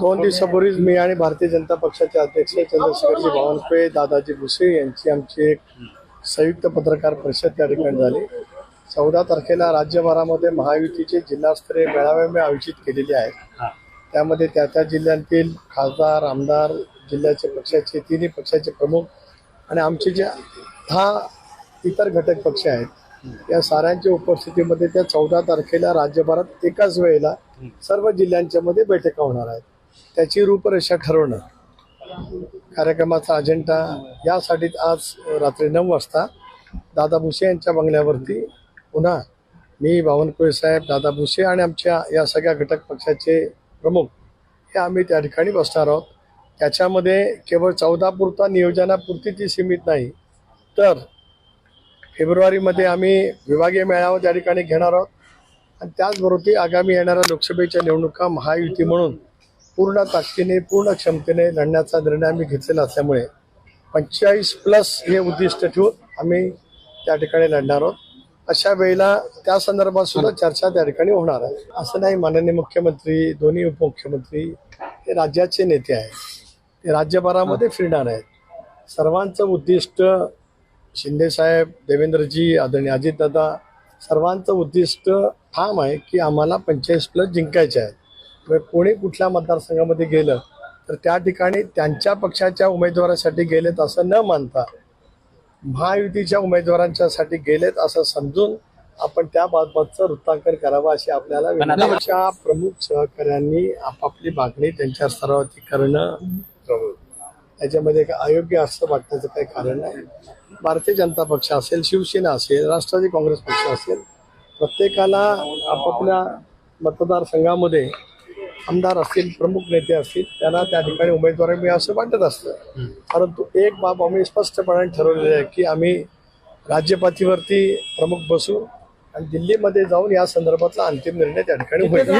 दोन दिवसापूर्वीच मी आणि भारतीय जनता पक्षाचे अध्यक्ष चंद्रशेखरजी बावनकुळे दादाजी भुसे यांची आमची एक संयुक्त पत्रकार परिषद त्या ठिकाणी झाली. चौदा तारखेला राज्यभरामध्ये महायुतीचे जिल्हास्तरीय मेळावे मी आयोजित केलेले आहेत. त्यामध्ये त्या त्या जिल्ह्यांतील खासदार आमदार जिल्ह्याचे पक्षाचे तिन्ही पक्षाचे प्रमुख आणि आमचे जे दहा इतर घटक पक्ष आहेत या साऱ्यांच्या उपस्थितीमध्ये त्या चौदा तारखेला राज्यभरात एकाच वेळेला सर्व जिल्ह्यांच्या मध्ये बैठका होणार आहेत. त्याची रूपरेषा ठरवणं कार्यक्रमाचा अजेंडा यासाठी आज रात्री नऊ वाजता दादा भुसे यांच्या बंगल्यावरती पुन्हा मी बावनकुळे साहेब दादा भुसे आणि आमच्या या सगळ्या घटक पक्षाचे प्रमुख हे आम्ही त्या ठिकाणी बसणार आहोत. त्याच्यामध्ये केवळ चौदापुरता नियोजनापुरती ती सीमित नाही तर फेब्रुवारीमध्ये आम्ही विभागीय मेळावा त्या ठिकाणी घेणार आहोत. आणि त्याचबरोबर आगामी येणाऱ्या लोकसभेच्या निवडणुका महायुती म्हणून पूर्ण ताकदीने पूर्ण क्षमतेने लढण्याचा निर्णय आम्ही घेतलेला असल्यामुळे पंचेचाळीस प्लस हे उद्दिष्ट ठेवून आम्ही त्या ठिकाणी लढणार आहोत. अशा वेळेला त्या संदर्भात सुद्धा चर्चा त्या ठिकाणी होणार आहे. असं नाही माननीय मुख्यमंत्री दोन्ही उपमुख्यमंत्री हे राज्याचे नेते आहेत. ते राज्यभरामध्ये फिरणार आहेत. सर्वांचं उद्दिष्ट शिंदेसाहेब देवेंद्रजी आदरणीय अजितदादा सर्वांचं उद्दिष्ट ठाम आहे की आम्हाला पंचेचाळीस प्लस जिंकायचे आहेत. म्हणजे कोणी कुठल्या मतदारसंघामध्ये गेलं तर त्या ठिकाणी त्यांच्या पक्षाच्या उमेदवारासाठी गेलेत असं न मानता महायुतीच्या उमेदवारांच्यासाठी गेलेत असं समजून आपण त्या बाबतचं वृत्तांकन करावं अशी आपल्याला प्रमुख सहकार्यांनी आपापली मागणी त्यांच्या स्तरावरती करणं त्याच्यामध्ये अयोग्य असं वाटण्याचं काही कारण नाही. भारतीय जनता पक्ष असेल शिवसेना असेल राष्ट्रवादी काँग्रेस पक्ष असेल प्रत्येकाला आपापल्या मतदारसंघामध्ये आमदार असतील प्रमुख नेते असतील त्यांना त्या ठिकाणी उमेदवारी मिळावं असं वाटत असतं. परंतु एक बाब आम्ही स्पष्टपणे ठरवलेली आहे की आम्ही राज्यपातीवरती प्रमुख बसू आणि दिल्लीमध्ये जाऊन या संदर्भातला अंतिम निर्णय त्या ठिकाणी होईल.